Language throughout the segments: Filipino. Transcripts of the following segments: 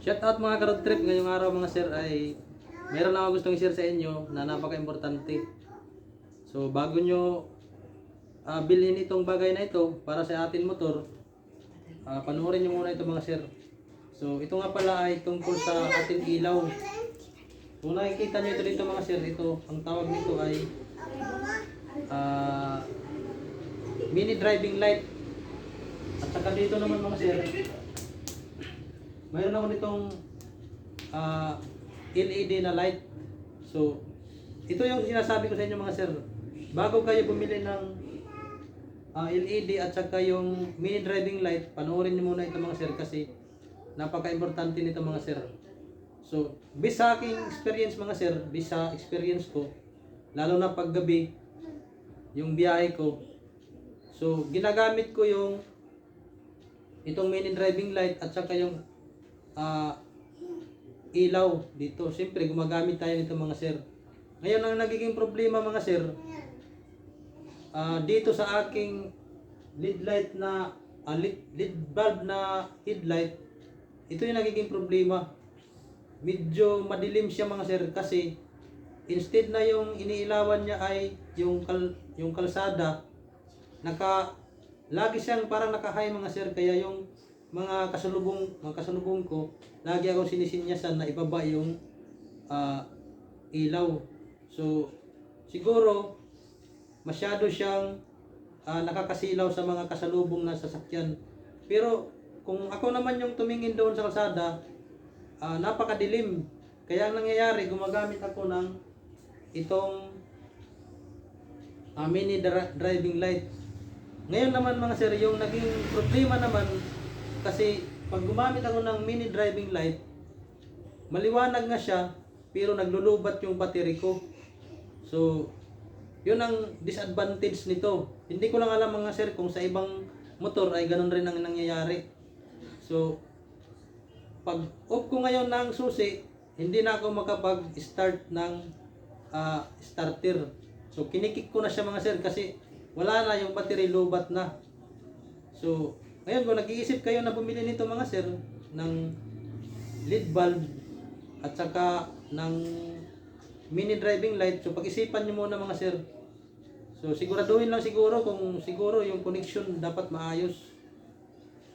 Shout out mga ka-road trip ngayong araw mga sir ay meron lang ako gustong i-share sa inyo na napaka-importante. So bago nyo ah, bilhin itong bagay na ito para sa atin motor, ah, panoorin nyo muna ito mga sir. So ito nga pala ay tungkol sa ating ilaw. Kung nakikita nyo ito dito mga sir, ito, ang tawag nito ay ah, mini driving light. At saka dito naman mga sir, mayroon ako nitong ah, LED na light. So, ito yung sinasabi ko sa inyo mga sir. Bago kayo bumili ng ah, LED at saka yung mini driving light, panoorin niyo muna ito mga sir kasi napaka-importante nito mga sir. So, based sa aking experience mga sir, based sa experience ko, lalo na pag gabi, yung biyahe ko, so ginagamit ko yung itong mini driving light at saka yung ah, ilaw dito. Siyempre, gumagamit tayo nito mga sir. Ngayon, ang nagiging problema mga sir, ah, dito sa aking lead light na, ah, lead, lead bulb na headlight, ito yung nagiging problema. Medyo madilim siya mga sir kasi instead na yung iniilawan niya ay yung kal, yung kalsada, naka lagi siyang parang naka-high mga sir kaya yung mga kasalubong mga kasalubong ko lagi akong sinisinyasan na ibaba yung ah, ilaw. So siguro masyado siyang ah, nakakasilaw sa mga kasalubong na sasakyan. Pero kung ako naman yung tumingin doon sa kalsada ah, napakadilim. Kaya ang nangyayari gumagamit ako ng itong ah, mini dra- driving light. Ngayon naman mga sir, yung naging problema naman kasi pag gumamit ako ng mini driving light, maliwanag nga siya pero naglulubat yung battery ko. So, yun ang disadvantage nito. Hindi ko lang alam mga sir kung sa ibang motor ay ganun rin ang nangyayari. So, pag off ko ngayon ng susi, hindi na ako makapag-start ng ah, starter. So, kinikik ko na siya mga sir kasi wala na yung battery lobat na. So, ngayon kung nag-iisip kayo na bumili nito mga sir ng lead bulb at saka ng mini driving light, so pag-isipan nyo muna mga sir. So, siguraduhin lang siguro kung siguro yung connection dapat maayos.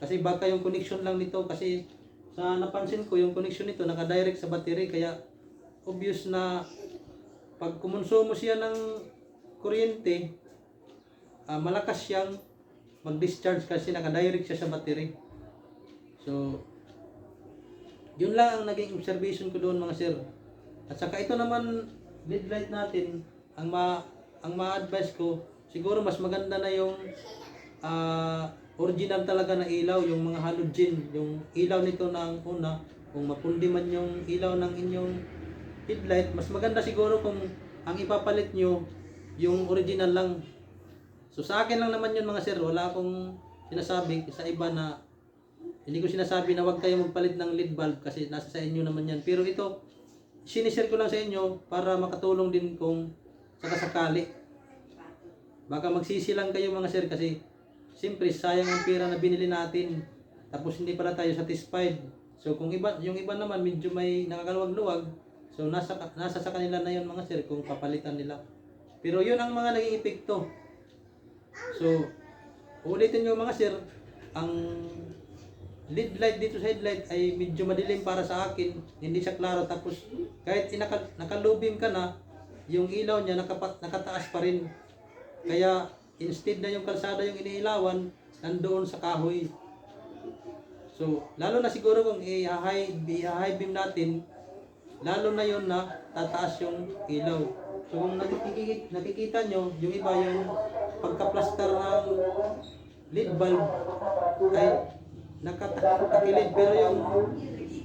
Kasi baka yung connection lang nito kasi sa napansin ko yung connection nito naka-direct sa battery kaya obvious na pag kumonsumo siya ng kuryente ah, malakas siyang mag-discharge kasi naka-direct siya sa battery. So, yun lang ang naging observation ko doon mga sir. At saka ito naman lead light natin, ang ma ang ma-advise ko, siguro mas maganda na yung ah, original talaga na ilaw, yung mga halogen, yung ilaw nito ng una, kung mapundi man yung ilaw ng inyong headlight, mas maganda siguro kung ang ipapalit nyo yung original lang So sa akin lang naman yun mga sir, wala akong sinasabi sa iba na hindi ko sinasabi na huwag kayo magpalit ng lead bulb kasi nasa sa inyo naman yan. Pero ito, sinishare ko lang sa inyo para makatulong din kung sakasakali. Baka magsisi lang kayo mga sir kasi siyempre sayang ang pera na binili natin tapos hindi pala tayo satisfied. So kung iba, yung iba naman medyo may nakakaluwag-luwag, so nasa, nasa sa kanila na yun mga sir kung papalitan nila. Pero yun ang mga naging epekto. So, ulitin nyo mga sir, ang lead light dito sa headlight ay medyo madilim para sa akin, hindi siya klaro tapos kahit inaka, nakalubim ka na, yung ilaw niya nakapat, nakataas pa rin. Kaya instead na yung kalsada yung iniilawan, nandoon sa kahoy. So, lalo na siguro kung i-high, i-high beam natin, lalo na yun na tataas yung ilaw. So kung nakikita, nakikita nyo, yung iba yung pagka-plaster ng lead bulb ay nakatakilid pero yung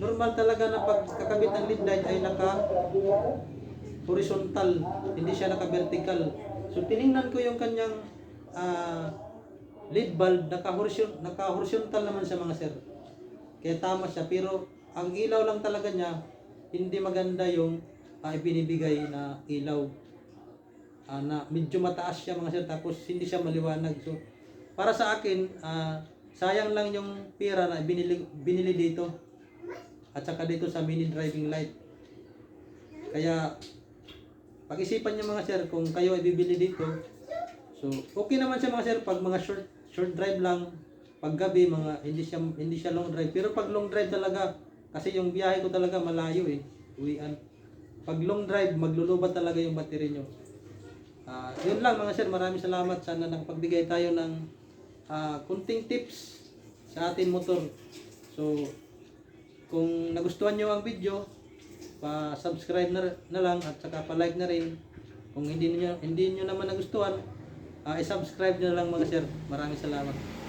normal talaga na pagkakabit ng lead light ay naka horizontal, hindi siya naka vertical. So tiningnan ko yung kanyang ah, lead bulb naka horizontal, naka horizontal naman siya mga sir. Kaya tama siya pero ang ilaw lang talaga niya hindi maganda yung uh, ibinibigay na ilaw. Ah, na medyo mataas siya mga sir tapos hindi siya maliwanag. So para sa akin, ah, sayang lang yung pera na binili binili dito. at saka dito sa mini driving light. Kaya pag-isipan niyo mga sir kung kayo ay bibili dito. So, okay naman siya mga sir pag mga short short drive lang pag gabi mga hindi siya hindi siya long drive. Pero pag long drive talaga kasi yung biyahe ko talaga malayo eh. Uwian. Pag long drive maglulubat talaga yung battery niyo. Ah, yun lang mga sir, maraming salamat sana nakapagbigay tayo ng ah, kunting tips sa atin motor. So, kung nagustuhan nyo ang video, pa-subscribe na, na lang at saka pa-like na rin. Kung hindi niyo hindi niyo naman nagustuhan, ah, i-subscribe na lang mga sir. Maraming salamat.